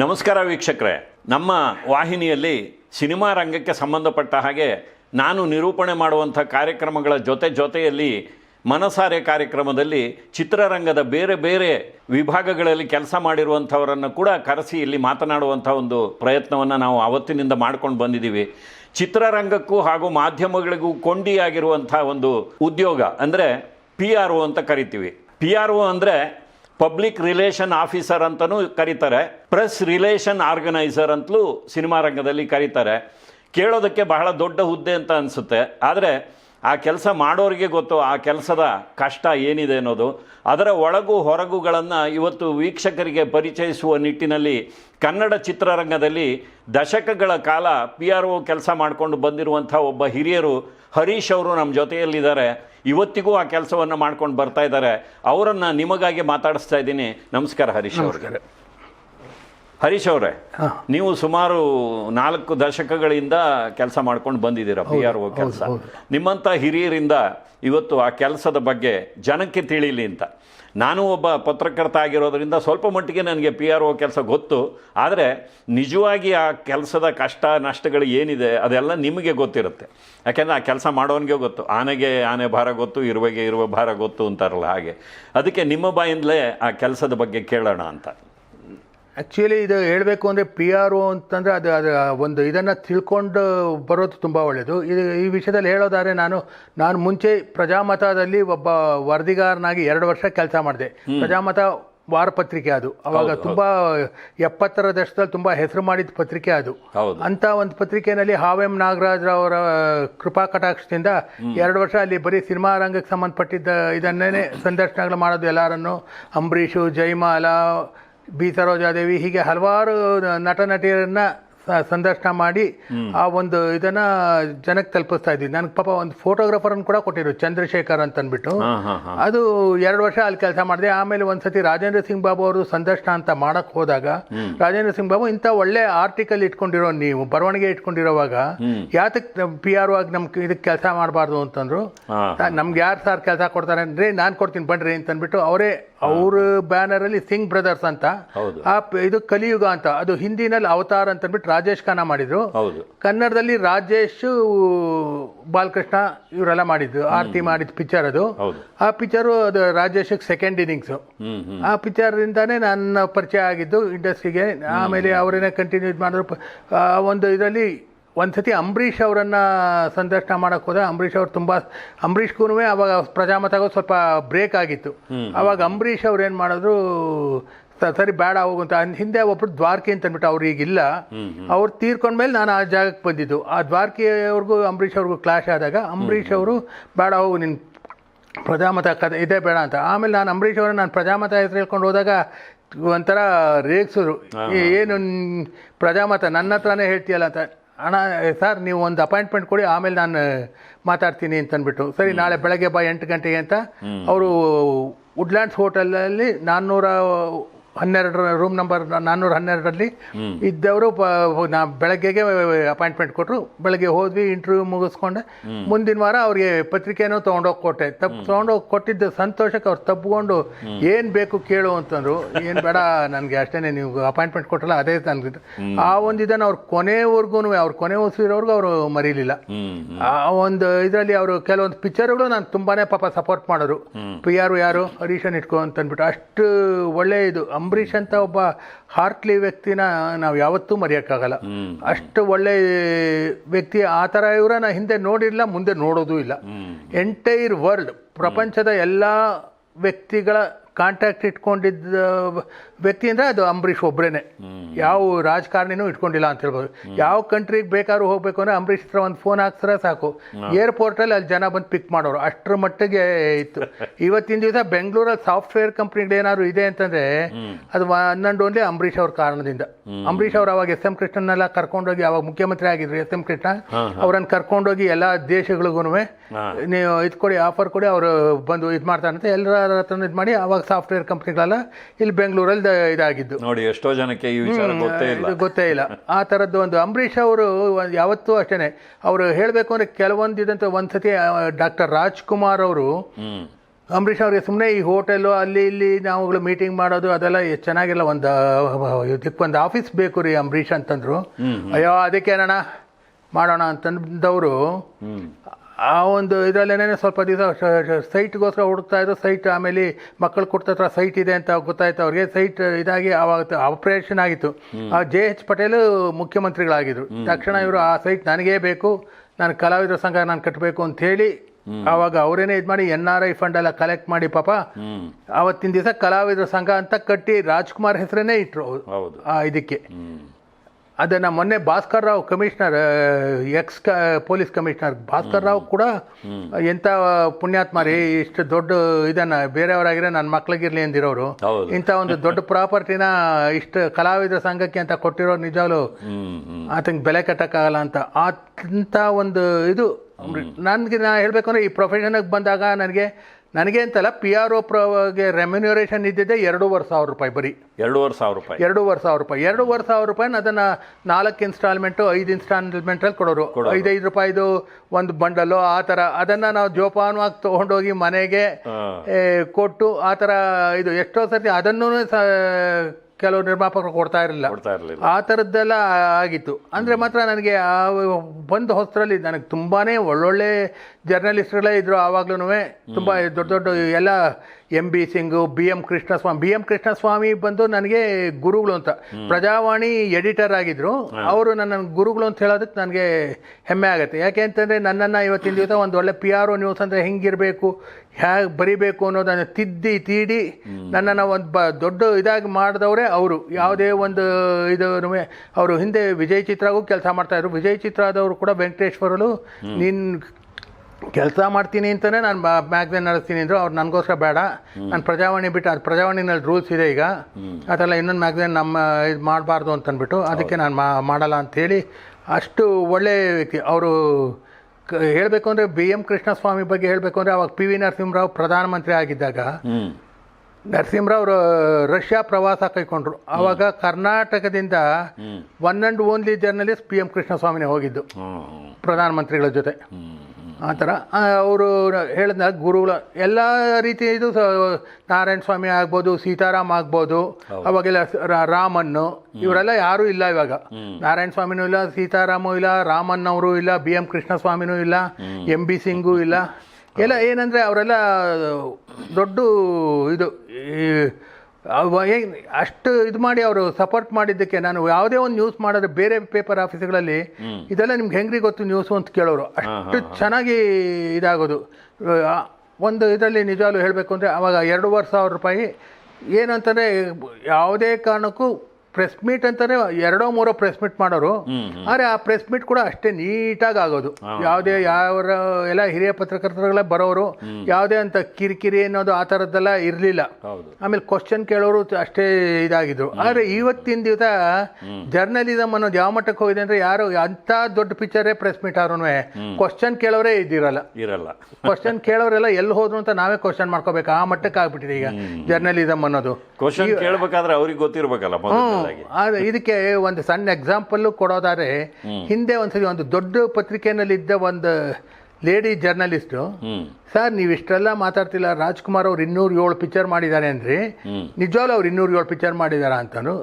ನಮಸ್ಕಾರ ವೀಕ್ಷಕರೇ. ನಮ್ಮ ವಾಹಿನಿಯಲ್ಲಿ ಸಿನಿಮಾ ರಂಗಕ್ಕೆ ಸಂಬಂಧಪಟ್ಟ ಹಾಗೆ ನಾನು ನಿರೂಪಣೆ ಮಾಡುವಂಥ ಕಾರ್ಯಕ್ರಮಗಳ ಜೊತೆ ಜೊತೆಯಲ್ಲಿ ಮನಸಾರೆ ಕಾರ್ಯಕ್ರಮದಲ್ಲಿ ಚಿತ್ರರಂಗದ ಬೇರೆ ಬೇರೆ ವಿಭಾಗಗಳಲ್ಲಿ ಕೆಲಸ ಮಾಡಿರುವಂಥವರನ್ನು ಕೂಡ ಕರೆಸಿ ಇಲ್ಲಿ ಮಾತನಾಡುವಂಥ ಒಂದು ಪ್ರಯತ್ನವನ್ನು ನಾವು ಅವತ್ತಿನಿಂದ ಮಾಡ್ಕೊಂಡು ಬಂದಿದ್ದೀವಿ. ಚಿತ್ರರಂಗಕ್ಕೂ ಹಾಗೂ ಮಾಧ್ಯಮಗಳಿಗೂ ಕೊಂಡಿಯಾಗಿರುವಂಥ ಒಂದು ಉದ್ಯೋಗ ಅಂದರೆ ಪಿ ಆರ್ ಒ ಅಂತ ಕರಿತೀವಿ. ಪಿ ಆರ್ ಒ ಅಂದರೆ ಪಬ್ಲಿಕ್ ರಿಲೇಷನ್ ಆಫೀಸರ್ ಅಂತಲೂ ಕರೀತಾರೆ, ಪ್ರೆಸ್ ರಿಲೇಷನ್ ಆರ್ಗನೈಸರ್ ಅಂತಲೂ ಸಿನಿಮಾ ರಂಗದಲ್ಲಿ ಕರೀತಾರೆ. ಕೇಳೋದಕ್ಕೆ ಬಹಳ ದೊಡ್ಡ ಹುದ್ದೆ ಅಂತ ಅನಿಸುತ್ತೆ. ಆದರೆ ಆ ಕೆಲಸ ಮಾಡೋರಿಗೆ ಗೊತ್ತು, ಆ ಕೆಲಸದ ಕಷ್ಟ ಏನಿದೆ ಅನ್ನೋದು. ಅದರ ಒಳಗು ಹೊರಗುಗಳನ್ನು ಇವತ್ತು ವೀಕ್ಷಕರಿಗೆ ಪರಿಚಯಿಸುವ ನಿಟ್ಟಿನಲ್ಲಿ ಕನ್ನಡ ಚಿತ್ರರಂಗದಲ್ಲಿ ದಶಕಗಳ ಕಾಲ ಪಿ ಆರ್ ಒ ಕೆಲಸ ಮಾಡಿಕೊಂಡು ಬಂದಿರುವಂಥ ಒಬ್ಬ ಹಿರಿಯರು ಹರೀಶ್ ಅವರು ನಮ್ಮ ಜೊತೆಯಲ್ಲಿದ್ದಾರೆ. ಇವತ್ತಿಗೂ ಆ ಕೆಲಸವನ್ನು ಮಾಡ್ಕೊಂಡು ಬರ್ತಾ ಇದ್ದಾರೆ. ಅವರನ್ನು ನಿಮಗಾಗಿ ಮಾತಾಡಿಸ್ತಾ ಇದ್ದೀನಿ. ನಮಸ್ಕಾರ ಹರೀಶ್ ಅವ್ರಿಗೆ ಹರೀಶ್ ಅವರೇ ನೀವು ಸುಮಾರು ನಾಲ್ಕು ದಶಕಗಳಿಂದ ಕೆಲಸ ಮಾಡ್ಕೊಂಡು ಬಂದಿದ್ದೀರಾ ಪಿ ಆರ್ ಒ ಕೆಲಸ. ನಿಮ್ಮಂಥ ಹಿರಿಯರಿಂದ ಇವತ್ತು ಆ ಕೆಲಸದ ಬಗ್ಗೆ ಜನಕ್ಕೆ ತಿಳಿಲಿ ಅಂತ. ನಾನು ಒಬ್ಬ ಪತ್ರಕರ್ತ ಆಗಿರೋದ್ರಿಂದ ಸ್ವಲ್ಪ ಮಟ್ಟಿಗೆ ನನಗೆ ಪಿ ಆರ್ ಒ ಕೆಲಸ ಗೊತ್ತು. ಆದರೆ ನಿಜವಾಗಿ ಆ ಕೆಲಸದ ಕಷ್ಟ ನಷ್ಟಗಳು ಏನಿದೆ ಅದೆಲ್ಲ ನಿಮಗೆ ಗೊತ್ತಿರುತ್ತೆ. ಯಾಕೆಂದರೆ ಆ ಕೆಲಸ ಮಾಡೋನಿಗೆ ಗೊತ್ತು. ಆನೆಗೆ ಆನೆ ಭಾರ ಗೊತ್ತು ಇರುವೆಗೆ ಇರುವ ಭಾರ ಗೊತ್ತು ಅಂತಾರಲ್ಲ ಹಾಗೆ. ಅದಕ್ಕೆ ನಿಮ್ಮ ಬಾಯಿಂದಲೇ ಆ ಕೆಲಸದ ಬಗ್ಗೆ ಕೇಳೋಣ ಅಂತ. ಆ್ಯಕ್ಚುಲಿ ಇದು ಹೇಳಬೇಕು ಅಂದರೆ ಪಿ ಆರ್ ಒ ಅಂತಂದರೆ ಅದು ಅದು ಒಂದು ಇದನ್ನು ತಿಳ್ಕೊಂಡು ಬರೋದು ತುಂಬ ಒಳ್ಳೆಯದು ಇದು ಈ ವಿಷಯದಲ್ಲಿ ಹೇಳೋದಾದರೆ ನಾನು ನಾನು ಮುಂಚೆ ಪ್ರಜಾಮತದಲ್ಲಿ ಒಬ್ಬ ವರದಿಗಾರನಾಗಿ ಎರಡು ವರ್ಷ ಕೆಲಸ ಮಾಡಿದೆ. ಪ್ರಜಾಮತ ವಾರಪತ್ರಿಕೆ ಅದು. ಅವಾಗ ತುಂಬ ಎಪ್ಪತ್ತರ ದಶಕದಲ್ಲಿ ತುಂಬ ಹೆಸರು ಮಾಡಿದ ಪತ್ರಿಕೆ ಅದು. ಅಂತ ಒಂದು ಪತ್ರಿಕೆಯಲ್ಲಿ ಹಾವೆಂ ನಾಗರಾಜ್ ಅವರ ಕೃಪಾ ಕಟಾಕ್ಷದಿಂದ ಎರಡು ವರ್ಷ ಅಲ್ಲಿ ಬರೀ ಸಿನಿಮಾ ರಂಗಕ್ಕೆ ಸಂಬಂಧಪಟ್ಟಿದ್ದ ಇದನ್ನೇ ಸಂದರ್ಶನಗಳು ಮಾಡೋದು ಎಲ್ಲರನ್ನು. ಅಂಬರೀಷು ಜಯಮಾಲ ಬಿ ಸರೋಜಾದೇವಿ ಹೀಗೆ ಹಲವಾರು ನಟ ನಟಿಯರನ್ನ ಸಂದರ್ಶನ ಮಾಡಿ ಆ ಒಂದು ಇದನ್ನ ಜನಕ್ಕೆ ತಲುಪಿಸ್ತಾ ಇದ್ದೀನಿ. ನನಗೆ ಪಾಪ ಒಂದು ಫೋಟೋಗ್ರಾಫರ್ ಕೂಡ ಕೊಟ್ಟಿರು ಚಂದ್ರಶೇಖರ್ ಅಂತ ಅಂದ್ಬಿಟ್ಟು ಅದು ಎರಡು ವರ್ಷ ಅಲ್ಲಿ ಕೆಲಸ ಮಾಡಿದೆ. ಆಮೇಲೆ ಒಂದ್ಸತಿ ರಾಜೇಂದ್ರ ಸಿಂಗ್ ಬಾಬು ಅವರು ಸಂದರ್ಶನ ಅಂತ ಮಾಡಕ್ ಹೋದಾಗ ರಾಜೇಂದ್ರ ಸಿಂಗ್ ಬಾಬು ಇಂಥ ಒಳ್ಳೆ ಆರ್ಟಿಕಲ್ ಇಟ್ಕೊಂಡಿರೋ ನೀವು ಬರವಣಿಗೆ ಇಟ್ಕೊಂಡಿರೋವಾಗ ಯಾತಕ್ಕೆ ಪಿ ಆರ್ ಆಗಿ ನಮ್ಗೆ ಇದಕ್ಕೆ ಕೆಲಸ ಮಾಡಬಾರ್ದು ಅಂತಂದ್ರು ನಮ್ಗೆ ಯಾರು ಸರ್ ಕೆಲಸ ಕೊಡ್ತಾರೆ ಅಂದ್ರೆ ನಾನು ಕೊಡ್ತೀನಿ ಬನ್ರಿ ಅಂತ ಅಂದ್ಬಿಟ್ಟು ಅವರೇ ಅವ್ರ ಬ್ಯಾನರ್ ಅಲ್ಲಿ ಸಿಂಗ್ ಬ್ರದರ್ಸ್ ಅಂತ. ಆ ಇದು ಕಲಿಯುಗ ಅಂತ. ಅದು ಹಿಂದಿನಲ್ಲಿ ಅವತಾರ ಅಂತ ಅಂದ್ಬಿಟ್ಟು ರಾಜೇಶ್ ಖಾನ ಮಾಡಿದ್ರು. ಕನ್ನಡದಲ್ಲಿ ರಾಜೇಶ್ ಬಾಲಕೃಷ್ಣ ಇವರೆಲ್ಲ ಮಾಡಿದ್ರು ಆರತಿ ಮಾಡಿದ ಪಿಕ್ಚರ್ ಅದು. ಆ ಪಿಕ್ಚರ್ ಅದು ರಾಜೇಶ್ ಸೆಕೆಂಡ್ ಇನ್ನಿಂಗ್ಸ್ ಆ ಪಿಕ್ಚರ್ ಇಂದಾನೆ ನನ್ನ ಪರಿಚಯ ಆಗಿದ್ದು ಇಂಡಸ್ಟ್ರಿಗೆ ಆಮೇಲೆ ಅವರೇನೆ ಕಂಟಿನ್ಯೂ ಮಾಡಿದ್ರು. ಒಂದು ಆ ಒಂದು ಸತಿ ಅಂಬರೀಷ್ ಅವರನ್ನು ಸಂದರ್ಶನ ಮಾಡೋಕ್ಕೆ ಹೋದ ಅಂಬರೀಷ್ ಅವರು ತುಂಬ ಅಂಬರೀಷ್ಗೂ ಅವಾಗ ಪ್ರಜಾಮತಗೂ ಸ್ವಲ್ಪ ಬ್ರೇಕ್ ಆಗಿತ್ತು. ಅವಾಗ ಅಂಬರೀಷ್ ಅವ್ರು ಏನು ಮಾಡಿದ್ರು ಸರಿ ಬೇಡ ಹೋಗುವಂತ ಹಿಂದೆ ಒಬ್ರು ದ್ವಾರಕಿ ಅಂತ ಅಂದ್ಬಿಟ್ಟು ಅವ್ರು ಈಗಿಲ್ಲ. ಅವ್ರು ತೀರ್ಕೊಂಡ್ಮೇಲೆ ನಾನು ಆ ಜಾಗಕ್ಕೆ ಬಂದಿದ್ದು. ಆ ದ್ವಾರಕಿಯವ್ರಿಗೂ ಅಂಬರೀಷ್ ಅವ್ರಿಗೂ ಕ್ಲಾಶ್ ಆದಾಗ ಅಂಬರೀಷ್ ಅವರು ಬೇಡ ಹೋಗು ನಿನ್ನ ಪ್ರಜಾಮತ ಕದ ಇದೇ ಬೇಡ ಅಂತ. ಆಮೇಲೆ ನಾನು ಅಂಬರೀಷ್ ಅವರನ್ನು ನಾನು ಪ್ರಜಾಮತ ಹೆಸರು ಹೇಳ್ಕೊಂಡು ಹೋದಾಗ ಒಂಥರ ರೇಗಿಸಿದ್ರು. ಏನು ಪ್ರಜಾಮತ ನನ್ನ ಹತ್ರನೇ ಹೇಳ್ತೀಯಲ್ಲ ಅಂತ. ಅಣ್ಣ ಸರ್ ನೀವು ಒಂದು ಅಪಾಯಿಂಟ್ಮೆಂಟ್ ಕೊಡಿ ಆಮೇಲೆ ನಾನು ಮಾತಾಡ್ತೀನಿ ಅಂತಂದ್ಬಿಟ್ಟು. ಸರಿ ನಾಳೆ ಬೆಳಗ್ಗೆ ಬಾ ಎಂಟು ಗಂಟೆಗೆ ಅಂತ ಅವರು ವುಡ್ಲ್ಯಾಂಡ್ಸ್ ಹೋಟೆಲಲ್ಲಿ ನಾನ್ನೂರ ಹನ್ನೆರಡರ ರೂಮ್ ನಂಬರ್ ನಾನ್ನೂರ ಹನ್ನೆರಡರಲ್ಲಿ ಇದ್ದವರು ನಾ ಬೆಳಗ್ಗೆಗೆ ಅಪಾಯಿಂಟ್ಮೆಂಟ್ ಕೊಟ್ಟರು ಬೆಳಗ್ಗೆ ಹೋದ್ವಿ ಇಂಟರ್ವ್ಯೂ ಮುಗಿಸ್ಕೊಂಡೆ. ಮುಂದಿನ ವಾರ ಅವ್ರಿಗೆ ಪತ್ರಿಕೆನೂ ತೊಗೊಂಡೋಗಿ ಕೊಟ್ಟೆ. ತಪ್ಪು ತೊಗೊಂಡೋಗಿ ಕೊಟ್ಟಿದ್ದ ಸಂತೋಷಕ್ಕೆ ಅವ್ರು ತಪ್ಪಿಕೊಂಡು ಏನು ಬೇಕು ಕೇಳು ಅಂತಂದ್ರು. ಏನು ಬೇಡ ನನಗೆ ಅಷ್ಟೇ ನೀವು ಅಪಾಯಿಂಟ್ಮೆಂಟ್ ಕೊಟ್ಟಲ್ಲ ಅದೇ ನನಗೆ ಆ ಒಂದು ಇದನ್ನು ಅವ್ರ ಕೊನೆವರೆಗೂ ಅವ್ರು ಕೊನೆ ಉಸಿರೋರ್ಗು ಅವರು ಮರೀಲಿಲ್ಲ. ಆ ಒಂದು ಇದರಲ್ಲಿ ಅವರು ಕೆಲವೊಂದು ಪಿಕ್ಚರ್ಗಳು ನಾನು ತುಂಬಾನೇ ಪಾಪ ಸಪೋರ್ಟ್ ಮಾಡೋರು. ಪಿ ಯಾರು ಯಾರು ಹರೀಶನ್ ಇಟ್ಕೋ ಅಂತ ಅಂದ್ಬಿಟ್ಟು ಅಷ್ಟು ಒಳ್ಳೆ ಇದು. ಅಂಬರೀಷ್ ಅಂತ ಒಬ್ಬ ಹಾರ್ಟ್ಲಿ ವ್ಯಕ್ತಿನ ನಾವು ಯಾವತ್ತೂ ಮರೆಯೋಕ್ಕಾಗಲ್ಲ. ಅಷ್ಟು ಒಳ್ಳೆ ವ್ಯಕ್ತಿ ಆ ಥರ ಇವರನ್ನ ಹಿಂದೆ ನೋಡಿಲ್ಲ ಮುಂದೆ ನೋಡೋದೂ ಇಲ್ಲ. ಎಂಟೈರ್ ವರ್ಲ್ಡ್ ಪ್ರಪಂಚದ ಎಲ್ಲ ವ್ಯಕ್ತಿಗಳ ಕಾಂಟ್ಯಾಕ್ಟ್ ಇಟ್ಕೊಂಡಿದ್ದ ವ್ಯಕ್ತಿ ಅಂದರೆ ಅದು ಅಂಬರೀಷ್ ಒಬ್ಬರೇನೆ ಯಾವ ರಾಜಕಾರಣಿನೂ ಇಟ್ಕೊಂಡಿಲ್ಲ ಅಂತ ಹೇಳ್ಬೋದು. ಯಾವ ಕಂಟ್ರಿಗೆ ಬೇಕಾದ್ರೂ ಹೋಗಬೇಕು ಅಂದರೆ ಅಂಬರೀಷ್ ಹತ್ರ ಒಂದು ಫೋನ್ ಹಾಕ್ಸ್ರೆ ಸಾಕು. ಏರ್ಪೋರ್ಟಲ್ಲಿ ಅಲ್ಲಿ ಜನ ಬಂದು ಪಿಕ್ ಮಾಡೋರು. ಅಷ್ಟರ ಮಟ್ಟಿಗೆ ಇತ್ತು. ಇವತ್ತಿನ ದಿವಸ ಬೆಂಗಳೂರಲ್ಲಿ ಸಾಫ್ಟ್ವೇರ್ ಕಂಪ್ನಿಗಳು ಏನಾದ್ರು ಇದೆ ಅಂತಂದ್ರೆ ಅದು ಹನ್ನೊಂದು ಒಂದೇ ಅಂಬರೀಷ್ ಅವ್ರ ಕಾರಣದಿಂದ. ಅಂಬರೀಷ್ ಅವ್ರು ಅವಾಗ ಎಸ್ ಎಂ ಕೃಷ್ಣನ್ನೆಲ್ಲ ಕರ್ಕೊಂಡೋಗಿ ಅವಾಗ ಮುಖ್ಯಮಂತ್ರಿ ಆಗಿದ್ರು ಎಸ್ ಎಂ ಕೃಷ್ಣ. ಅವರನ್ನು ಕರ್ಕೊಂಡೋಗಿ ಎಲ್ಲ ದೇಶಗಳಿಗೂ ನೀವು ಇದು ಕೊಡಿ ಆಫರ್ ಕೊಡಿ ಅವರು ಬಂದು ಇದು ಮಾಡ್ತಾರಂತೆ. ಎಲ್ಲರ ಹತ್ರ ಇದು ಮಾಡಿ ಅವಾಗ ಸಾಫ್ಟ್ವೇರ್ ಕಂಪ್ನಿಗಳೆಲ್ಲ ಇಲ್ಲಿ ಬೆಂಗಳೂರಲ್ಲಿ ಇದಾಗಿದ್ದು. ನೋಡಿ ಎಷ್ಟೋ ಜನಕ್ಕೆ ಈ ವಿಚಾರ ಗೊತ್ತೇ ಇಲ್ಲ. ಗೊತ್ತೇ ಇಲ್ಲ. ಆ ಥರದ್ದು ಒಂದು ಅಂಬರೀಷ್ ಅವರು ಯಾವತ್ತೂ ಅಷ್ಟೇನೆ. ಅವರು ಹೇಳಬೇಕು ಅಂದರೆ ಕೆಲವೊಂದು ಇದಂತ ಒಂದ್ಸತಿ ಡಾಕ್ಟರ್ ರಾಜ್ಕುಮಾರ್ ಅವರು ಅಂಬರೀಷ್ ಅವ್ರಿಗೆ ಸುಮ್ಮನೆ ಈ ಹೋಟೆಲು ಅಲ್ಲಿ ಇಲ್ಲಿ ನಾವುಗಳು ಮೀಟಿಂಗ್ ಮಾಡೋದು ಅದೆಲ್ಲ ಚೆನ್ನಾಗಿಲ್ಲ. ಒಂದು ಇದಕ್ಕೊಂದು ಆಫೀಸ್ ಬೇಕು ರೀ ಅಂಬರೀಷ್ ಅಂತಂದ್ರು. ಅಯ್ಯೋ ಅದಕ್ಕೆ ಏನಣ್ಣ ಮಾಡೋಣ ಅಂತಂದವರು ಆ ಒಂದು ಇದರಲ್ಲೇನೆ ಸ್ವಲ್ಪ ದಿವಸ ಸೈಟ್ಗೋಸ್ಕರ ಹುಡುಕ್ತಾ ಇದ್ರು. ಸೈಟ್ ಆಮೇಲೆ ಮಕ್ಕಳು ಕೊಡ್ತಾ ಸೈಟ್ ಇದೆ ಅಂತ ಗೊತ್ತಾಯ್ತು ಅವ್ರಿಗೆ. ಸೈಟ್ ಇದಾಗಿ ಆವಾಗ ಆಪರೇಷನ್ ಆಗಿತ್ತು. ಆ ಜೆ ಎಚ್ ಪಟೇಲ್ ಮುಖ್ಯಮಂತ್ರಿಗಳಾಗಿದ್ರು. ತಕ್ಷಣ ಇವರು ಆ ಸೈಟ್ ನನಗೇ ಬೇಕು ನಾನು ಕಲಾವಿದರ ಸಂಘ ನಾನು ಕಟ್ಟಬೇಕು ಅಂತ ಹೇಳಿ ಆವಾಗ ಅವರೇನೇ ಇದು ಮಾಡಿ ಎನ್ ಆರ್ ಐ ಫಂಡ್ ಎಲ್ಲ ಕಲೆಕ್ಟ್ ಮಾಡಿ ಪಾಪ ಅವತ್ತಿನ ದಿವಸ ಕಲಾವಿದರ ಸಂಘ ಅಂತ ಕಟ್ಟಿ ರಾಜ್ಕುಮಾರ್ ಹೆಸರನ್ನೇ ಇಟ್ರು ಹೌದು. ಆ ಇದಕ್ಕೆ. ಅದನ್ನು ಮೊನ್ನೆ ಭಾಸ್ಕರ್ ರಾವ್ ಕಮಿಷನರ್ ಎಕ್ಸ್ ಕ ಪೊಲೀಸ್ ಕಮಿಷನರ್ ಭಾಸ್ಕರ್ ರಾವ್ ಕೂಡ ಎಂಥ ಪುಣ್ಯಾತ್ಮ ರೀ ಇಷ್ಟು ದೊಡ್ಡ ಇದನ್ನು ಬೇರೆಯವರಾಗಿರೋ ನನ್ನ ಮಕ್ಳಿಗಿರ್ಲಿ ಅಂದಿರೋರು. ಇಂಥ ಒಂದು ದೊಡ್ಡ ಪ್ರಾಪರ್ಟಿನ ಇಷ್ಟು ಕಲಾವಿದರ ಸಂಘಕ್ಕೆ ಅಂತ ಕೊಟ್ಟಿರೋ ನಿಜಾಲು ಆತಂಗೆ ಬೆಲೆ ಕಟ್ಟಕ್ಕಾಗಲ್ಲ ಅಂತ. ಅಂಥ ಒಂದು ಇದು. ನನಗೆ ನಾ ಹೇಳಬೇಕು ಅಂದರೆ ಈ ಪ್ರೊಫೆಷನಿಗೆ ಬಂದಾಗ ನನಗೆ ನನಗೆ ಅಂತಲ್ಲ ಪಿ ಆರ್ ಒಗೆ ರೆಮ್ಯುನರೇಷನ್ ಇದ್ದಿದ್ದೆ ಎರಡೂವರೆ ಸಾವಿರ ರೂಪಾಯಿ ಬರೀ. ಎರಡೂವರೆ ಸಾವಿರ ರೂಪಾಯಿ. ಎರಡೂವರೆ ಸಾವಿರ ರೂಪಾಯಿ. ಎರಡೂವರೆ ಸಾವಿರ ರೂಪಾಯಿನ ಅದನ್ನು ನಾಲ್ಕು ಇನ್ಸ್ಟಾಲ್ಮೆಂಟು ಐದು ಇನ್ಸ್ಟಾಲ್ಮೆಂಟಲ್ಲಿ ಕೊಡೋರು. ಐದೈದು ರೂಪಾಯಿದು ಒಂದು ಬಂಡಲು ಆ ಥರ ಅದನ್ನು ನಾವು ಜೋಪಾನವಾಗಿ ತೊಗೊಂಡೋಗಿ ಮನೆಗೆ. ಕೊಟ್ಟು ಆ ಥರ ಇದು ಎಷ್ಟೋ ಸರ್ತಿ ಅದನ್ನು ಸ ಕೆಲವು ನಿರ್ಮಾಪಕರು ಕೊಡ್ತಾ ಇರಲಿಲ್ಲ. ಕೊಡ್ತಾ ಇರಲಿಲ್ಲ. ಆ ಥರದ್ದೆಲ್ಲ ಆಗಿತ್ತು. ಅಂದರೆ ಮಾತ್ರ ನನಗೆ ಆ ಒಂದು ಹೊಸರಲ್ಲಿ ನನಗೆ ತುಂಬಾ ಒಳ್ಳೊಳ್ಳೆ ಜರ್ನಲಿಸ್ಟ್ಗಳೇ ಇದ್ದರು ಆವಾಗ್ಲೂ ತುಂಬ ದೊಡ್ಡ ದೊಡ್ಡ ಎಲ್ಲ M B Singh B M Krishnaswamy B M Krishnaswamy ಬಂದು ನನಗೆ ಗುರುಗಳು ಅಂತ. ಪ್ರಜಾವಾಣಿ ಎಡಿಟರ್ ಆಗಿದ್ರು. ಅವರು ನನ್ನ ಗುರುಗಳು ಅಂತ ಹೇಳೋದಕ್ಕೆ ನನಗೆ ಹೆಮ್ಮೆ ಆಗುತ್ತೆ. ಯಾಕೆ ಅಂತಂದರೆ ನನ್ನನ್ನು ಇವತ್ತಿನ ದಿವಸ ಒಂದು ಒಳ್ಳೆ ಪಿ ಆರ್ ಒ ನ್ಯೂಸ್ ಅಂದರೆ ಹೆಂಗಿರಬೇಕು ಹೇಗೆ ಬರಿಬೇಕು ಅನ್ನೋದನ್ನು ತಿದ್ದಿ ತೀಡಿ ನನ್ನನ್ನು ಒಂದು ಬ ದೊಡ್ಡ ಇದಾಗಿ ಮಾಡಿದವರೇ ಅವರು. ಯಾವುದೇ ಒಂದು ಇದು ಅವರು ಹಿಂದೆ ವಿಜಯ್ ಚಿತ್ರಗೂ ಕೆಲಸ ಮಾಡ್ತಾಯಿದ್ರು ವಿಜಯ್ ಚಿತ್ರದವರು ಕೂಡ ವೆಂಕಟೇಶ್ವರಲು ನೀನು ಕೆಲಸ ಮಾಡ್ತೀನಿ ಅಂತಲೇ ನಾನು ಮ್ಯಾಗ್ಝಿನ್ ನಡೆಸ್ತೀನಿ ಅಂದರು ಅವ್ರು ನನಗೋಸ್ಕರ ಬೇಡ. ನಾನು ಪ್ರಜಾವಾಣಿ ಬಿಟ್ಟು ಅದು ಪ್ರಜಾವಾಣಿನಲ್ಲಿ ರೂಲ್ಸ್ ಇದೆ ಈಗ. ಅದೆಲ್ಲ ಇನ್ನೊಂದು ಮ್ಯಾಗ್ಝಿನ್ ನಮ್ಮ ಇದು ಮಾಡಬಾರ್ದು ಅಂತ ಅಂದ್ಬಿಟ್ಟು ಅದಕ್ಕೆ ನಾನು ಮಾಡಲ್ಲ ಅಂಥೇಳಿ ಅಷ್ಟು ಒಳ್ಳೆ ವ್ಯಕ್ತಿ. ಅವರು ಕ ಹೇಳಬೇಕು ಅಂದರೆ ಬಿ ಎಂ ಕೃಷ್ಣಸ್ವಾಮಿ ಬಗ್ಗೆ ಹೇಳಬೇಕು ಅಂದರೆ ಅವಾಗ ಪಿ ವಿ ನರಸಿಂಹರಾವ್ ಪ್ರಧಾನಮಂತ್ರಿ ಆಗಿದ್ದಾಗ ನರಸಿಂಹರಾವ್ ರಷ್ಯಾ ಪ್ರವಾಸ ಕೈಕೊಂಡ್ರು. ಆವಾಗ ಕರ್ನಾಟಕದಿಂದ one and only journalist P M ಕೃಷ್ಣಸ್ವಾಮಿನೇ ಹೋಗಿದ್ದು. ಪ್ರಧಾನಮಂತ್ರಿಗಳ ಜೊತೆ. ಆ ಥರ. ಅವರು ಹೇಳಿದ ಗುರುಗಳ ಎಲ್ಲ ರೀತಿ ಇದು ನಾರಾಯಣ ಸ್ವಾಮಿ ಆಗ್ಬೋದು ಸೀತಾರಾಮ್ ಆಗ್ಬೋದು ಅವಾಗೆಲ್ಲ ರಾಮನ್ನು ಇವರೆಲ್ಲ ಯಾರೂ ಇಲ್ಲ ಇವಾಗ. ನಾರಾಯಣ ಸ್ವಾಮಿನೂ ಇಲ್ಲ ಸೀತಾರಾಮು ಇಲ್ಲ ರಾಮನ್ ಅವರು ಇಲ್ಲ ಬಿ ಎಂ ಕೃಷ್ಣಸ್ವಾಮಿನೂ ಇಲ್ಲ ಎಂ ಬಿ ಸಿಂಗು ಇಲ್ಲ. ಎಲ್ಲ ಏನಂದರೆ ಅವರೆಲ್ಲ ದೊಡ್ಡ ಇದು ಅಷ್ಟು ಇದು ಮಾಡಿ ಅವರು ಸಪೋರ್ಟ್ ಮಾಡಿದ್ದಕ್ಕೆ ನಾನು ಯಾವುದೇ ಒಂದು ನ್ಯೂಸ್ ಮಾಡಿದ್ರೆ ಬೇರೆ ಪೇಪರ್ ಆಫೀಸ್ಗಳಲ್ಲಿ ಇದೆಲ್ಲ ನಿಮ್ಗೆ ಹೆಂಗ್ರಿ ಗೊತ್ತು ನ್ಯೂಸು ಅಂತ ಕೇಳೋರು. ಅಷ್ಟು ಚೆನ್ನಾಗಿ ಇದಾಗೋದು. ಒಂದು ಇದರಲ್ಲಿ ನಿಜವಾಗ್ಲೂ ಹೇಳಬೇಕು ಅಂದರೆ ಅವಾಗ ಎರಡೂವರೆ ಸಾವಿರ ರೂಪಾಯಿ ಏನಂತಂದರೆ ಯಾವುದೇ ಕಾರಣಕ್ಕೂ ಪ್ರೆಸ್ ಮೀಟ್ ಅಂತಾನೆ ಎರಡೋ ಮೂರೋ ಪ್ರೆಸ್ ಮೀಟ್ ಮಾಡೋರು. ಆದರೆ ಆ ಪ್ರೆಸ್ ಮೀಟ್ ಕೂಡ ಅಷ್ಟೇ ನೀಟಾಗಿ ಆಗೋದು. ಯಾವುದೇ ಯಾವ ಎಲ್ಲ ಹಿರಿಯ ಪತ್ರಕರ್ತರುಗಳೇ ಬರೋರು ಯಾವುದೇ ಅಂತ ಕಿರಿಕಿರಿ ಅನ್ನೋದು ಆ ಥರದ್ದೆಲ್ಲ ಇರಲಿಲ್ಲ. ಆಮೇಲೆ ಕ್ವಶನ್ ಕೇಳೋರು ಅಷ್ಟೇ ಇದಾಗಿದ್ರು. ಆದರೆ ಇವತ್ತಿನ ದಿವಸ ಜರ್ನಲಿಸಮ್ ಅನ್ನೋದು ಯಾವ ಮಟ್ಟಕ್ಕೆ ಹೋಗಿದೆ ಅಂದರೆ ಯಾರು ಅಂಥ ದೊಡ್ಡ ಪಿಕ್ಚರೇ ಪ್ರೆಸ್ ಮೀಟ್ ಆದ್ರೂ ಕ್ವಶನ್ ಕೇಳೋರೇ ಇದಿರಲ್ಲ ಇರಲ್ಲ. ಕ್ವಶನ್ ಕೇಳೋರೆಲ್ಲ ಎಲ್ಲಿ ಹೋದ್ರು ಅಂತ ನಾವೇ ಕ್ವಶನ್ ಮಾಡ್ಕೋಬೇಕು. ಆ ಮಟ್ಟಕ್ಕೆ ಆಗ್ಬಿಟ್ಟಿದೆ ಈಗ ಜರ್ನಲಿಸಮ್ ಅನ್ನೋದು. ಕ್ವಶನ್ ಕೇಳಬೇಕಾದ್ರೆ ಅವ್ರಿಗೆ ಗೊತ್ತಿರ್ಬೇಕಲ್ಲ ಇದಕ್ಕೆ ಒಂದು ಸಣ್ಣ ಎಕ್ಸಾಂಪಲ್ ಕೊಡೋದಾದ್ರೆ ಹಿಂದೆ ಒಂದ್ಸರಿ ಒಂದು ದೊಡ್ಡ ಪತ್ರಿಕೆಯಲ್ಲಿ ಇದ್ದ ಒಂದು ಲೇಡಿ ಜರ್ನಲಿಸ್ಟು ಸರ್ ನೀವು ಇಷ್ಟೆಲ್ಲ ಮಾತಾಡ್ತಿಲ್ಲ ರಾಜ್ಕುಮಾರ್ ಅವ್ರು ಇನ್ನೂರ್ ಏಳು ಪಿಕ್ಚರ್ ಮಾಡಿದ್ದಾರೆ ಅಂದ್ರಿ. ನಿಜವಾಗ್ಲೂ ಅವ್ರು ಇನ್ನೂರ ಏಳು ಪಿಕ್ಚರ್ ಮಾಡಿದಾರ. ಅಂತಾನು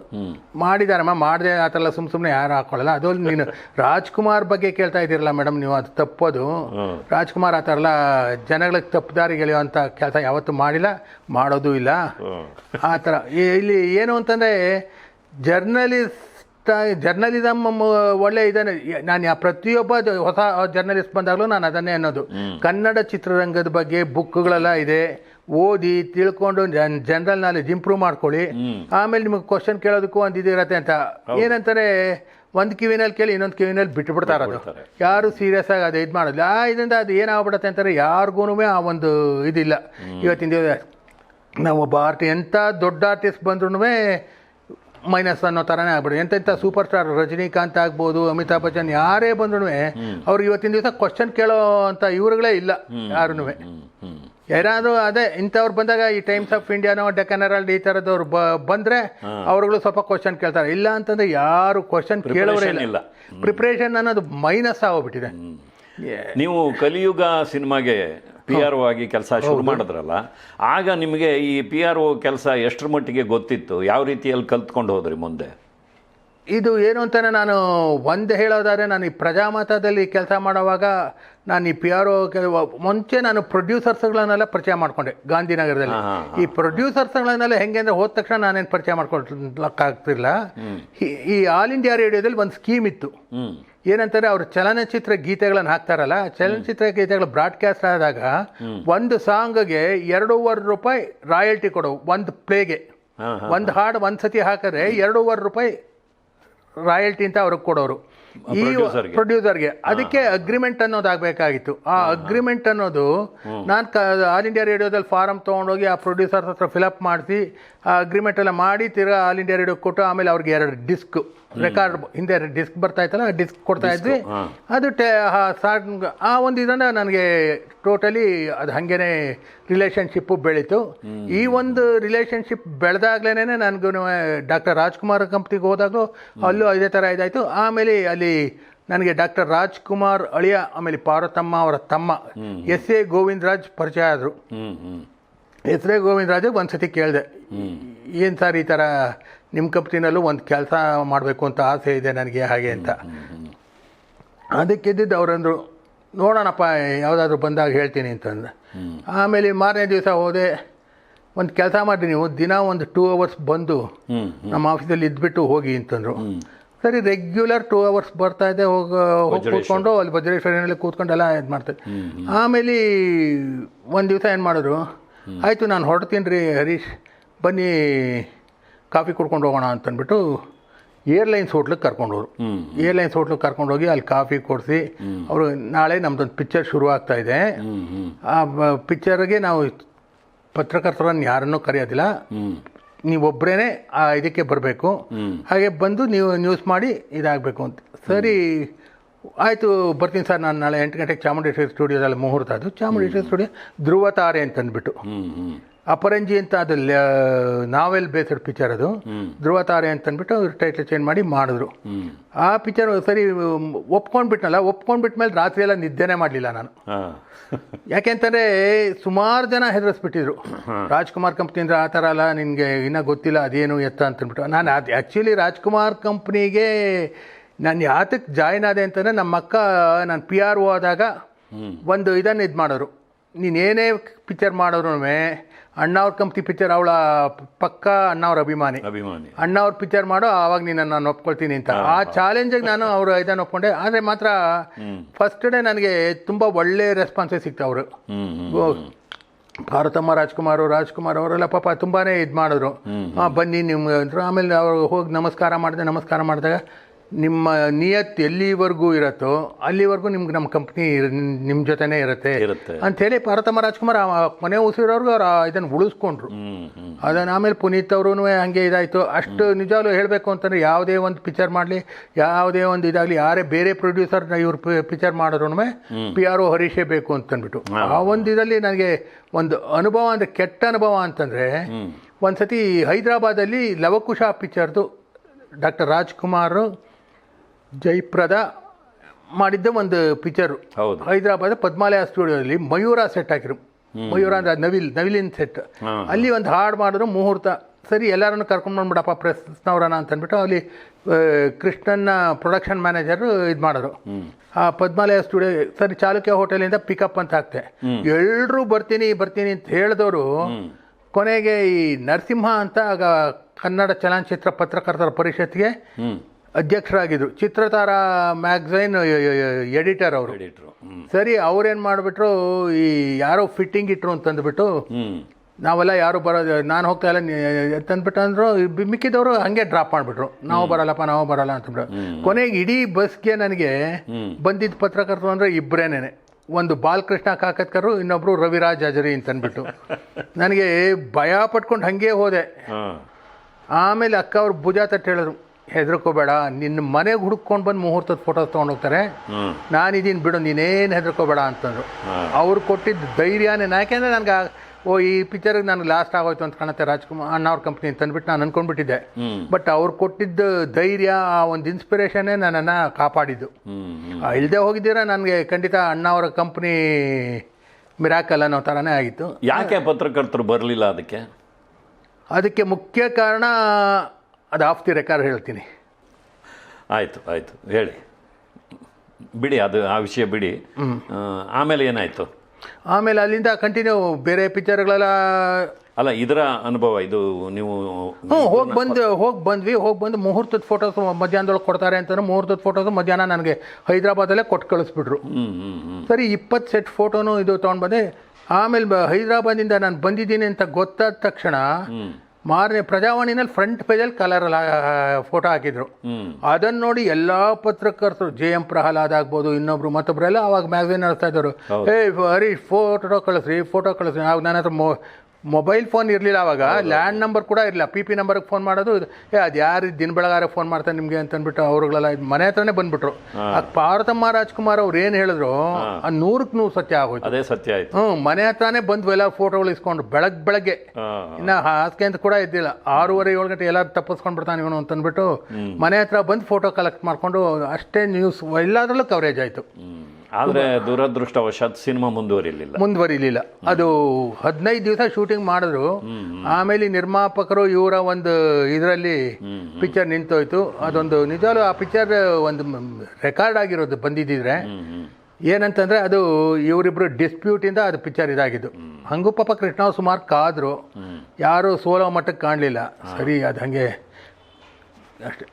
ಮಾಡಿದಾರಮ್ಮ ಮಾಡದೆ ಆ ಥರ ಸುಮ್ ಸುಮ್ಮನೆ ಯಾರು ಹಾಕೊಳ್ಳಲ್ಲ ಅದು ನೀನು ರಾಜ್ಕುಮಾರ್ ಬಗ್ಗೆ ಕೇಳ್ತಾ ಇದ್ದೀರಲ್ಲ ಮೇಡಮ್ ನೀವು ಅದು ತಪ್ಪೋದು. ರಾಜ್ಕುಮಾರ್ ಆ ಥರ ಎಲ್ಲ ಜನಗಳಿಗೆ ತಪ್ಪು ಅಂತ ಕೆಲಸ ಯಾವತ್ತೂ ಮಾಡಿಲ್ಲ ಮಾಡೋದು ಇಲ್ಲ. ಆ ಥರ. ಇಲ್ಲಿ ಏನು ಅಂತಂದರೆ ಜರ್ನಲಿಸ್ಟ್ ಜರ್ನಲಿಸಮ್ ಒಳ್ಳೆ ಇದನ್ನು. ನಾನು ಯಾ- ಪ್ರತಿಯೊಬ್ಬ ಹೊಸ ಜರ್ನಲಿಸ್ಟ್ ಬಂದಾಗಲೂ ನಾನು ಅದನ್ನೇ ಅನ್ನೋದು. ಕನ್ನಡ ಚಿತ್ರರಂಗದ ಬಗ್ಗೆ ಬುಕ್ಗಳೆಲ್ಲ ಇದೆ. ಓದಿ ತಿಳ್ಕೊಂಡು ಜನ್ ಜನರಲ್ ನಾಲೆಜ್ ಇಂಪ್ರೂವ್ ಮಾಡ್ಕೊಳ್ಳಿ. ಆಮೇಲೆ ನಿಮಗೆ ಕ್ವಶನ್ ಕೇಳೋದಕ್ಕೂ ಒಂದು ಇದಿರತ್ತೆ ಅಂತ. ಏನಂತಾರೆ ಒಂದು ಕಿವಿನಲ್ಲಿ ಕೇಳಿ ಇನ್ನೊಂದು ಕಿವಿನಲ್ಲಿ ಬಿಟ್ಟು ಬಿಡ್ತಾರೆ ಅದು. ಯಾರು ಸೀರಿಯಸ್ ಆಗಿ ಅದು ಇದು ಮಾಡೋದಿಲ್ಲ. ಆ ಇದರಿಂದ ಅದು ಏನಾಗ್ಬಿಡುತ್ತೆ ಅಂತಾರೆ ಯಾರಿಗೂ ಆ ಒಂದು ಇದಿಲ್ಲ. ಇವತ್ತಿನ ನಾವು ಒಬ್ಬ ಆರ್ಟಿ ಎಂಥ ದೊಡ್ಡ ಆರ್ಟಿಸ್ಟ್ ಬಂದ್ರೂ ಮೈನಸ್ ಅನ್ನೋ ಥರನೇ ಆಗ್ಬಿಡುತ್ತೆ ಎಂತೆಂಥ ಸೂಪರ್ ಸ್ಟಾರ್ ರಜನಿಕಾಂತ್ ಆಗ್ಬೋದು ಅಮಿತಾಬ್ ಬಚ್ಚನ್ ಯಾರೇ ಬಂದ್ರು ಅವ್ರು ಇವತ್ತಿನ ದಿವಸ ಕ್ವಶನ್ ಕೇಳೋ ಅಂತ ಇವ್ರುಗಳೇ ಇಲ್ಲ ಯಾರೂ ಯಾರಾದ್ರೂ ಅದೇ ಇಂಥವ್ರು ಬಂದಾಗ ಈ ಟೈಮ್ಸ್ ಆಫ್ ಇಂಡಿಯಾನೋ ಡೆಕ್ಕನ್ ಹೆರಾಲ್ಡ್ ಈ ಥರದವ್ರು ಬ ಬಂದರೆ ಅವ್ರುಗಳು ಸ್ವಲ್ಪ ಕ್ವಶನ್ ಕೇಳ್ತಾರೆ. ಇಲ್ಲ ಅಂತಂದ್ರೆ ಯಾರು ಕ್ವಶನ್ ಕೇಳೋರೇ ಇಲ್ಲ. ಇಲ್ಲ. ಪ್ರಿಪ್ರೇಷನ್ ಅನ್ನೋದು ಮೈನಸ್ ಆಗೋಗ್ಬಿಟ್ಟಿದೆ. ನೀವು ಕಲಿಯುಗ ಸಿನಿಮಾಗೆ ಪಿ ಆರ್ ಒ ಆಗಿ ಕೆಲಸ ಶುರು ಮಾಡಿದ್ರಲ್ಲ ಆಗ ನಿಮಗೆ ಈ ಪಿ ಆರ್ ಒ ಕೆಲಸ ಎಷ್ಟರ ಮಟ್ಟಿಗೆ ಗೊತ್ತಿತ್ತು? ಯಾವ ರೀತಿಯಲ್ಲಿ ಕಲ್ತ್ಕೊಂಡು ಹೋದ್ರಿ ಮುಂದೆ? ಇದು ಏನು ಅಂತಲೇ ನಾನು ಒಂದು ಹೇಳೋದಾದರೆ ನಾನು ಈ ಪ್ರಜಾಮತದಲ್ಲಿ ಕೆಲಸ ಮಾಡುವಾಗ ನಾನು ಈ ಪಿ ಆರ್ ಒ ಮುಂಚೆ ನಾನು ಪ್ರೊಡ್ಯೂಸರ್ಸ್ಗಳನ್ನೆಲ್ಲ ಪರಿಚಯ ಮಾಡಿಕೊಂಡೆ ಗಾಂಧಿನಗರದಲ್ಲಿ. ಈ ಪ್ರೊಡ್ಯೂಸರ್ಸ್ಗಳನ್ನೆಲ್ಲ ಹೆಂಗೆ ಅಂದರೆ ಹೋದ ತಕ್ಷಣ ನಾನೇನು ಪರಿಚಯ ಮಾಡ್ಕೊಳ್ಲಕ್ಕಾಗ್ತಿಲ್ಲ ಈ- ಈ ಆಲ್ ಇಂಡಿಯಾ ರೇಡಿಯೋದಲ್ಲಿ ಒಂದು ಸ್ಕೀಮ್ ಇತ್ತು. ಏನಂತಾರೆ ಅವ್ರು ಚಲನಚಿತ್ರ ಗೀತೆಗಳನ್ನು ಹಾಕ್ತಾರಲ್ಲ ಚಲನಚಿತ್ರ ಗೀತೆಗಳು ಬ್ರಾಡ್ಕಾಸ್ಟ್ ಆದಾಗ ಒಂದು ಸಾಂಗ್ಗೆ ಎರಡೂವರೆ ರೂಪಾಯಿ ರಾಯಲ್ಟಿ ಕೊಡೋ ಒಂದು ಪ್ಲೇಗೆ. ಒಂದು ಹಾಡು ಒಂದು ಸತಿ ಹಾಕಿದ್ರೆ ಎರಡೂವರೆ ರೂಪಾಯಿ ರಾಯಲ್ಟಿ ಅಂತ ಅವ್ರಿಗೆ ಕೊಡೋರು. ಈ. ಪ್ರೊಡ್ಯೂಸರ್ಗೆ ಅದಕ್ಕೆ ಅಗ್ರಿಮೆಂಟ್ ಅನ್ನೋದಾಗಬೇಕಾಗಿತ್ತು. ಆ ಅಗ್ರಿಮೆಂಟ್ ಅನ್ನೋದು ನಾನು ಆಲ್ ಇಂಡಿಯಾ ರೇಡಿಯೋದಲ್ಲಿ ಫಾರಮ್ ತೊಗೊಂಡೋಗಿ ಆ ಪ್ರೊಡ್ಯೂಸರ್ ಹತ್ರ ಫಿಲಪ್ ಮಾಡಿಸಿ ಆ ಅಗ್ರಿಮೆಂಟ್ ಎಲ್ಲ ಮಾಡಿ ತಿರ್ಗಾ ಆಲ್ ಇಂಡಿಯಾ ರೇಡಿಯೋ ಕೊಟ್ಟು ಆಮೇಲೆ ಅವ್ರಿಗೆ ಎರಡು ಡಿಸ್ಕ್ ರೆಕಾರ್ಡ್ ಹಿಂದೆ ಡಿಸ್ಕ್ ಬರ್ತಾ ಇತ್ತಲ್ಲ ಡಿಸ್ಕ್ ಕೊಡ್ತಾ ಇದ್ವಿ. ಅದು ಟೆ ಸಾಂಗ್ ಆ ಒಂದು ಇದನ್ನು ನನಗೆ ಟೋಟಲಿ ಅದು ಹಾಗೇನೆ ರಿಲೇಷನ್ಶಿಪ್ಪು ಬೆಳೀತು. ಈ ಒಂದು ರಿಲೇಷನ್ಶಿಪ್ ಬೆಳೆದಾಗ್ಲೇ ನನಗೂ ಡಾಕ್ಟರ್ ರಾಜ್ಕುಮಾರ್ ಕಂಪ್ನಿಗೆ ಹೋದಾಗಲೂ ಅಲ್ಲೂ ಇದೇ ಥರ ಇದಾಯಿತು. ಆಮೇಲೆ ಅಲ್ಲಿ ನನಗೆ ಡಾಕ್ಟರ್ ರಾಜ್ಕುಮಾರ್ ಅಳಿಯ ಆಮೇಲೆ ಪಾರ್ವತಮ್ಮ ಅವರ ತಮ್ಮ ಎಸ್ ಎ ಗೋವಿಂದರಾಜ್ ಪರಿಚಯ ಆದರು. ಎಸ್ ಎ ಗೋವಿಂದರಾಜ್ ಒಂದು ಸತಿ ಕೇಳಿದೆ ಏನು ಸರ್ ಈ ಥರ ನಿಮ್ಮ ಕಂಪ್ನಿನಲ್ಲೂ ಒಂದು ಕೆಲಸ ಮಾಡಬೇಕು ಅಂತ ಆಸೆ ಇದೆ ನನಗೆ ಹಾಗೆ ಅಂತ. ಅದಕ್ಕಿದ್ದಿದ್ದು ಅವರಂದರು ನೋಡೋಣಪ್ಪ ಯಾವುದಾದ್ರೂ ಬಂದಾಗ ಹೇಳ್ತೀನಿ ಅಂತಂದು ಆಮೇಲೆ ಮಾರನೇ ದಿವಸ ಹೋದೆ ಒಂದು ಕೆಲಸ ಮಾಡಿ ನೀವು ದಿನ ಒಂದು ಟೂ ಅವರ್ಸ್ ಬಂದು ನಮ್ಮ ಆಫೀಸಲ್ಲಿ ಇದ್ಬಿಟ್ಟು ಹೋಗಿ ಅಂತಂದರು. ಸರಿ ರೆಗ್ಯುಲರ್ ಟೂ ಅವರ್ಸ್ ಬರ್ತಾ ಇದೆ ಹೋಗಿ ಹೋಗಿ ಕೂತ್ಕೊಂಡು ಅಲ್ಲಿ ವಜ್ರೇಶ್ವರಿನಲ್ಲಿ ಕೂತ್ಕೊಂಡು ಎಲ್ಲ ಇದು ಮಾಡ್ತಾರೆ. ಆಮೇಲೆ ಒಂದು ದಿವಸ ಏನು ಮಾಡಿದ್ರು ಆಯಿತು ನಾನು ಹೊರಡ್ತೀನಿ ರೀ ಹರೀಶ್ ಬನ್ನಿ ಕಾಫಿ ಕುಡ್ಕೊಂಡು ಹೋಗೋಣ ಅಂತಂದ್ಬಿಟ್ಟು ಏರ್ಲೈನ್ಸ್ ಹೋಟ್ಲಿಗೆ ಕರ್ಕೊಂಡೋರು ಏರ್ಲೈನ್ಸ್ ಹೋಟ್ಲಿಗೆ ಕರ್ಕೊಂಡೋಗಿ ಅಲ್ಲಿ ಕಾಫಿ ಕೊಡಿಸಿ ಅವರು ನಾಳೆ ನಮ್ಮದೊಂದು ಪಿಕ್ಚರ್ ಶುರು ಆಗ್ತಾ ಇದೆ. ಆ ಪಿಕ್ಚರ್ಗೆ ನಾವು ಪತ್ರಕರ್ತರನ್ನು ಯಾರನ್ನೂ ಕರೆಯೋದಿಲ್ಲ. ನೀವೊಬ್ಬರೇ ಆ ಇದಕ್ಕೆ ಬರಬೇಕು. ಹಾಗೆ ಬಂದು ನೀವು ನ್ಯೂಸ್ ಮಾಡಿ ಇದಾಗಬೇಕು ಅಂತ. ಸರಿ. ಆಯಿತು ಬರ್ತೀನಿ ಸರ್. ನಾನು ನಾಳೆ ಎಂಟು ಗಂಟೆಗೆ ಚಾಮುಂಡೇಶ್ವರಿ ಸ್ಟುಡಿಯೋದಲ್ಲಿ ಮುಹೂರ್ತ ಅದು. ಚಾಮುಂಡೇಶ್ವರಿ ಸ್ಟುಡಿಯೋ ಧ್ರುವ ತಾರೆ ಅಂತಂದ್ಬಿಟ್ಟು ಅಪರಂಜಿ ಅಂತ ಅದು ನಾವೆಲ್ ಬೇಸ್ಡ್ ಪಿಕ್ಚರ್ ಅದು. ಧ್ರುವ ತಾರೆ ಅಂತಂದ್ಬಿಟ್ಟು ಟೈಟ್ಲ್ ಚೇಂಜ್ ಮಾಡಿ ಮಾಡಿದ್ರು. ಆ ಪಿಕ್ಚರ್ ಸರಿ ಒಪ್ಕೊಂಡ್ಬಿಟ್ನಲ್ಲ ಒಪ್ಕೊಂಡ್ಬಿಟ್ಮೇಲೆ ರಾತ್ರಿ ಎಲ್ಲ ನಿದ್ದೆನೇ ಮಾಡಲಿಲ್ಲ ನಾನು. ಯಾಕೆ ಯಾಕೆಂತಂದರೆ ಸುಮಾರು ಜನ ಹೆದರಿಸ್ಬಿಟ್ಟಿದ್ರು. ರಾಜ್ಕುಮಾರ್ ಕಂಪ್ನಿಯಿಂದ ಆ ಥರ ಅಲ್ಲ ನಿನಗೆ ಇನ್ನೂ ಗೊತ್ತಿಲ್ಲ ಅದೇನು ಎತ್ತ ಅಂತಂದ್ಬಿಟ್ಟು. ನಾನು ಅದು ಆ್ಯಕ್ಚುಲಿ ರಾಜ್ಕುಮಾರ್ ಕಂಪ್ನಿಗೆ ನಾನು ಯಾತಕ್ಕೆ ಜಾಯ್ನ್ ಆದೆ ಅಂತಂದರೆ ನಮ್ಮ ಅಕ್ಕ ನಾನು ಪಿ ಆರ್ ಓ ಆದಾಗ ಒಂದು ಇದನ್ನು ಇದು ಮಾಡೋರು ನೀನೇನೇ ಪಿಕ್ಚರ್ ಮಾಡೋರು ಅಣ್ಣವ್ರ ಕಂಪ್ನಿ ಪಿಕ್ಚರ್ ಅವಳ ಪಕ್ಕ ಅಣ್ಣವ್ರ ಅಭಿಮಾನಿ. ಅಭಿಮಾನಿ. ಅಣ್ಣವ್ರ ಪಿಕ್ಚರ್ ಮಾಡೋ ಅವಾಗ ನೀನು ನಾನು ಒಪ್ಕೊಳ್ತೀನಿ ಅಂತ. ಆ ಚಾಲೆಂಜಿಗೆ ನಾನು ಅವರು ಇದನ್ನು ಒಪ್ಕೊಂಡೆ. ಆದರೆ ಮಾತ್ರ ಫಸ್ಟ್ ಡೇ ನನಗೆ ತುಂಬ ಒಳ್ಳೆ ರೆಸ್ಪಾನ್ಸೇ ಸಿಕ್ತ ಅವರು. ಹ್ಮ್ ಹ್ಮ್ ಭಾರತಮ್ಮ ರಾಜ್ಕುಮಾರ್ ರಾಜ್ಕುಮಾರ್ ಅವರೆಲ್ಲ ಪಾಪ ತುಂಬಾನೇ ಇದು ಮಾಡಿದ್ರು. ಹಾಂ ಬನ್ನಿ ನಿಮ್ಗೆ ಅಂದರು. ಆಮೇಲೆ ಅವ್ರು ಹೋಗಿ ನಮಸ್ಕಾರ ಮಾಡಿದೆ ನಮಸ್ಕಾರ ಮಾಡಿದಾಗ ನಿಮ್ಮ ನಿಯತ್ ಎಲ್ಲಿವರೆಗೂ ಇರುತ್ತೋ ಅಲ್ಲಿವರೆಗೂ ನಿಮ್ಗೆ ನಮ್ಮ ಕಂಪ್ನಿ ನಿಮ್ಮ ಜೊತೆನೇ ಇರುತ್ತೆ ಇರುತ್ತೆ. ಅಂಥೇಳಿ ಪಾರತಮ್ಮ ರಾಜ್ಕುಮಾರ್ ಆ ಕೊನೆ ಉಸಿರೋರ್ಗು ಅವ್ರು ಇದನ್ನು ಉಳಿಸ್ಕೊಂಡ್ರು. ಅದನ್ನು ಆಮೇಲೆ ಪುನೀತ್ ಅವರು ಹಂಗೆ ಇದಾಯಿತು. ಅಷ್ಟು ನಿಜವಾಗ್ಲೂ ಹೇಳಬೇಕು ಅಂತಂದರೆ ಯಾವುದೇ ಒಂದು ಪಿಕ್ಚರ್ ಮಾಡಲಿ ಯಾವುದೇ ಒಂದು ಇದಾಗಲಿ ಯಾರೇ ಬೇರೆ ಪ್ರೊಡ್ಯೂಸರ್ನ ಇವ್ರು ಪಿಕ್ಚರ್ ಮಾಡಿದ್ರು ಪಿ ಆರ್ ಒ ಹರೀಶೇ ಬೇಕು ಅಂತಂದ್ಬಿಟ್ಟು. ಆ ಒಂದು ಇದರಲ್ಲಿ ನನಗೆ ಒಂದು ಅನುಭವ ಅಂದರೆ ಕೆಟ್ಟ ಅನುಭವ ಅಂತಂದರೆ ಒಂದು ಸತಿ ಹೈದ್ರಾಬಾದಲ್ಲಿ ಲವಕುಶ ಪಿಕ್ಚರ್ದು ಡಾಕ್ಟರ್ ರಾಜ್ಕುಮಾರ್ ಜಯಪ್ರದ ಮಾಡಿದ್ದ ಒಂದು ಪಿಕ್ಚರು. ಹೌದು. ಹೈದರಾಬಾದ್ ಪದ್ಮಾಲಯ ಸ್ಟುಡಿಯೋದಲ್ಲಿ ಮಯೂರ ಸೆಟ್ ಹಾಕಿರು. ಮಯೂರ ಅಂದ್ರೆ ನವಿಲ್ ನವಿಲಿನ ಸೆಟ್ ಅಲ್ಲಿ ಒಂದು ಹಾಡು ಮಾಡಿದ್ರು ಮುಹೂರ್ತ. ಸರಿ ಎಲ್ಲರನ್ನು ಕರ್ಕೊಂಡು ಬಂದ್ಬಿಡಪ್ಪ ಪ್ರೆಸ್ನವ್ರನ್ನ ಅಂತಂದ್ಬಿಟ್ಟು ಅಲ್ಲಿ ಆ, ಕೃಷ್ಣನ್ನ ಪ್ರೊಡಕ್ಷನ್ ಮ್ಯಾನೇಜರು ಇದು ಮಾಡಿದ್ರು. ಆ ಪದ್ಮಾಲಯ ಸ್ಟುಡಿಯೋ ಸರಿ ಚಾಲುಕ್ಯ ಹೋಟೆಲಿಂದ ಪಿಕಪ್ ಅಂತ ಹಾಕ್ತೆ ಎಲ್ಲರೂ ಬರ್ತೀನಿ ಬರ್ತೀನಿ ಅಂತ ಹೇಳಿದವರು ಕೊನೆಗೆ ಈ ನರಸಿಂಹ ಅಂತ ಆಗ ಕನ್ನಡ ಚಲನಚಿತ್ರ ಪತ್ರಕರ್ತರ ಪರಿಷತ್ಗೆ ಹ್ಮ್ ಅಧ್ಯಕ್ಷರಾಗಿದ್ರು. ಚಿತ್ರತಾರ ಮ್ಯಾಗ್ಝೈನ್ ಎಡಿಟರ್ ಅವರು. ಎಡಿಟ್ರು ಸರಿ ಅವ್ರೇನು ಮಾಡಿಬಿಟ್ರು ಈ ಯಾರೋ ಫಿಟ್ಟಿಂಗ್ ಇಟ್ರು ಅಂತಂದ್ಬಿಟ್ಟು ಅಂದ್ಬಿಟ್ಟು ನಾವೆಲ್ಲ ಯಾರು ಬರೋದು ನಾನು ಹೋಗ್ತಾ ಇಲ್ಲ ಅಂತಂದ್ಬಿಟ್ಟು ಅಂದರು ಮಿಕ್ಕಿದವರು ಹಂಗೆ ಡ್ರಾಪ್ ಮಾಡಿಬಿಟ್ರು. ನಾವು ಬರಲ್ಲಪ್ಪ ನಾವು ಬರಲ್ಲ ಅಂತಂದ್ಬಿಟ್ಟು. ಕೊನೆಗೆ ಇಡೀ ಬಸ್ಗೆ ನನಗೆ ಬಂದಿದ್ದ ಪತ್ರಕರ್ತರು ಅಂದರೆ ಇಬ್ಬರೇನೆ ಒಂದು ಬಾಲಕೃಷ್ಣ ಕಾಕತ್ಕರು ಇನ್ನೊಬ್ರು ರವಿರಾಜ್ ಅಜರಿ ಅಂತಂದ್ಬಿಟ್ಟು. ನನಗೆ ಭಯ ಪಟ್ಕೊಂಡು ಹಾಗೆ ಹೋದೆ. ಆಮೇಲೆ ಅಕ್ಕ ಅವ್ರು ಭುಜ ತಟ್ಟು ಹೇಳಿದ್ರು. ಹೆದರ್ಕೋಬೇಡ. ನಿನ್ನ ಮನೆಗೆ ಹುಡುಕೊಂಡು ಬಂದು ಮುಹೂರ್ತದ ಫೋಟೋ ತೊಗೊಂಡೋಗ್ತಾರೆ ಹೋಗ್ತಾರೆ. ನಾನಿದ್ದೀನಿ ಬಿಡು ನೀನೇನು ಹೆದರ್ಕೋಬೇಡ ಅಂತಂದ್ರು. ಅವ್ರು ಕೊಟ್ಟಿದ್ದ ಧೈರ್ಯನೇ ಯಾಕೆಂದರೆ ನನಗೆ ಓ ಈ ಪಿಕ್ಚರ್ಗೆ ನನಗೆ ಲಾಸ್ಟ್ ಆಗೋಯ್ತು ಅಂತ ಕಾಣುತ್ತೆ ರಾಜ್ಕುಮಾರ್ ಅಣ್ಣವ್ರ ಕಂಪ್ನಿ ಅಂತ ಅಂದ್ಬಿಟ್ಟು ನಾನು ಅಂದ್ಕೊಂಡ್ಬಿಟ್ಟಿದ್ದೆ ಬಟ್ ಅವ್ರು ಕೊಟ್ಟಿದ್ದ ಧೈರ್ಯ ಆ ಒಂದು ಇನ್ಸ್ಪಿರೇಷನ್ನೇ ನನ್ನನ್ನು ಕಾಪಾಡಿದ್ದು. ಇಲ್ಲದೆ ಹೋಗಿದ್ದೀರಾ ನನಗೆ ಖಂಡಿತ ಅಣ್ಣವರ ಕಂಪ್ನಿ ಮಿರಾಕಲ್ ಅನ್ನೋ ಥರನೇ ಆಗಿತ್ತು. ಯಾಕೆ ಪತ್ರಕರ್ತರು ಬರಲಿಲ್ಲ ಅದಕ್ಕೆ? ಅದಕ್ಕೆ ಮುಖ್ಯ ಕಾರಣ ಅದು ಆಫ್ ದಿ ರೆಕಾರ್ಡ್ ಹೇಳ್ತೀನಿ. ಆಯಿತು ಆಯಿತು. ಹೇಳಿ. ಬಿಡಿ ಅದು ಆ ವಿಷಯ ಬಿಡಿ. ಆಮೇಲೆ ಏನಾಯಿತು? ಆಮೇಲೆ ಅಲ್ಲಿಂದ ಕಂಟಿನ್ಯೂ ಬೇರೆ ಪಿಕ್ಚರ್ಗಳೆಲ್ಲ ಅಲ್ಲ ಇದರ ಅನುಭವ ಇದು ನೀವು ಹ್ಞೂ ಹೋಗಿ ಬಂದು ಹೋಗಿ ಬಂದ್ವಿ ಹೋಗಿ ಬಂದು ಮುಹೂರ್ತದ ಫೋಟೋಸ್ ಮಧ್ಯಾಹ್ನದೊಳಗೆ ಕೊಡ್ತಾರೆ ಅಂತಂದ್ರೆ ಮುಹೂರ್ತದ ಫೋಟೋಸ್ ಮಧ್ಯಾಹ್ನ ನನಗೆ ಹೈದ್ರಾಬಾದಲ್ಲೇ ಕೊಟ್ಟು ಕಳಿಸ್ಬಿಟ್ರು. ಸರಿ ಇಪ್ಪತ್ತು ಸೆಟ್ ಫೋಟೋನು ಇದು ತೊಗೊಂಡು ಬಂದೆ. ಆಮೇಲೆ ಹೈದ್ರಾಬಾದಿಂದ ನಾನು ಬಂದಿದ್ದೀನಿ ಅಂತ ಗೊತ್ತಾದ ತಕ್ಷಣ ಮಾರನೇ ಪ್ರಜಾವಾಣಿನಲ್ಲಿ ಫ್ರಂಟ್ ಪೇಜಲ್ಲಿ ಕಲರ್ ಫೋಟೋ ಹಾಕಿದ್ರು. ಅದನ್ನು ನೋಡಿ ಎಲ್ಲ ಪತ್ರಕರ್ತರು ಜೆ ಎಂ ಪ್ರಹ್ಲಾದ್ ಆಗ್ಬೋದು ಇನ್ನೊಬ್ರು ಮತ್ತೊಬ್ರೆಲ್ಲ ಅವಾಗ ಮ್ಯಾಗಝಿನ್ ನಡೆಸ್ತಾ ಇದ್ದರು ಏ ಹರೀಶ್ ಫೋಟೋ ಕಳಿಸ್ರಿ ಫೋಟೋ ಕಳಿಸ್ರಿ. ಆವಾಗ ನನ್ನ ಹತ್ರ ಮೊ ಮೊಬೈಲ್ ಫೋನ್ ಇರಲಿಲ್ಲ ಅವಾಗ ಲ್ಯಾಂಡ್ ನಂಬರ್ ಕೂಡ ಇರಲಿಲ್ಲ. ಪಿ ಪಿ ನಂಬರ್ಗೆ ಫೋನ್ ಮಾಡೋದು ಏ ಅದು ಯಾರು ದಿನ ಬೆಳಗಾರ ಫೋನ್ ಮಾಡ್ತಾರೆ ನಿಮಗೆ ಅಂತ ಅಂದ್ಬಿಟ್ಟು ಅವ್ರುಗಳೆಲ್ಲ ಮನೆ ಹತ್ರನೇ ಬಂದ್ಬಿಟ್ರು. ಆ ಪಾರ್ವತಮ್ಮ ರಾಜ್ಕುಮಾರ್ ಅವ್ರು ಏನು ಹೇಳಿದ್ರು ಆ ನೂರಕ್ಕೆ ನೂರು ಸತ್ಯ ಆಗೋಯ್ತು. ಅದೇ ಸತ್ಯ ಆಯ್ತು. ಹ್ಞೂ ಮನೆ ಹತ್ರನೇ ಬಂದ್ವು ಎಲ್ಲ ಫೋಟೋಗಳು ಇಸ್ಕೊಂಡ್ರು ಬೆಳಗ್ಗೆ. ಬೆಳಗ್ಗೆ ಇನ್ನು ಹಾಸಿಗೆ ಅಂತ ಕೂಡ ಇದ್ದಿಲ್ಲ. ಆರೂವರೆ ಏಳು ಗಂಟೆ ಎಲ್ಲರೂ ತಪ್ಪಿಸ್ಕೊಂಡು ಬಿಡ್ತಾನೆ ಇವನು ಅಂತ ಅಂದ್ಬಿಟ್ಟು ಮನೆ ಹತ್ರ ಬಂದು ಫೋಟೋ ಕಲೆಕ್ಟ್ ಮಾಡಿಕೊಂಡು ಅಷ್ಟೇ ನ್ಯೂಸ್ ಎಲ್ಲದರಲ್ಲೂ ಕವರೇಜ್ ಆಯಿತು. ಆದರೆ ದುರದೃಷ್ಟವಶಾತ್ ಸಿನಿಮಾ ಮುಂದುವರಿಲಿಲ್ಲ. ಮುಂದುವರಿಲಿಲ್ಲ. ಅದು ಹದಿನೈದು ದಿವಸ ಶೂಟಿಂಗ್ ಮಾಡಿದ್ರು. ಆಮೇಲೆ ನಿರ್ಮಾಪಕರು ಇವರ ಒಂದು ಇದರಲ್ಲಿ ಪಿಕ್ಚರ್ ನಿಂತೋಯ್ತು. ಅದೊಂದು ನಿಜವಾಗ್ಲೂ ಆ ಪಿಕ್ಚರ್ ಒಂದು ರೆಕಾರ್ಡ್ ಆಗಿರೋದು ಬಂದಿದ್ದಿದ್ರೆ. ಏನಂತಂದ್ರೆ ಅದು ಇವರಿಬ್ರು ಡಿಸ್ಪ್ಯೂಟಿಂದ ಅದು ಪಿಕ್ಚರ್ ಇದಾಗಿದ್ದು. ಹಂಗೂ ಪಾಪ ಕೃಷ್ಣ ಸುಮಾರ್ ಕಾದ್ರು. ಯಾರು ಸೋಲೋ ಮಟ್ಟಕ್ಕೆ ಕಾಣಲಿಲ್ಲ. ಸರಿ ಅದು ಹಾಗೆ. ಅಷ್ಟೇ.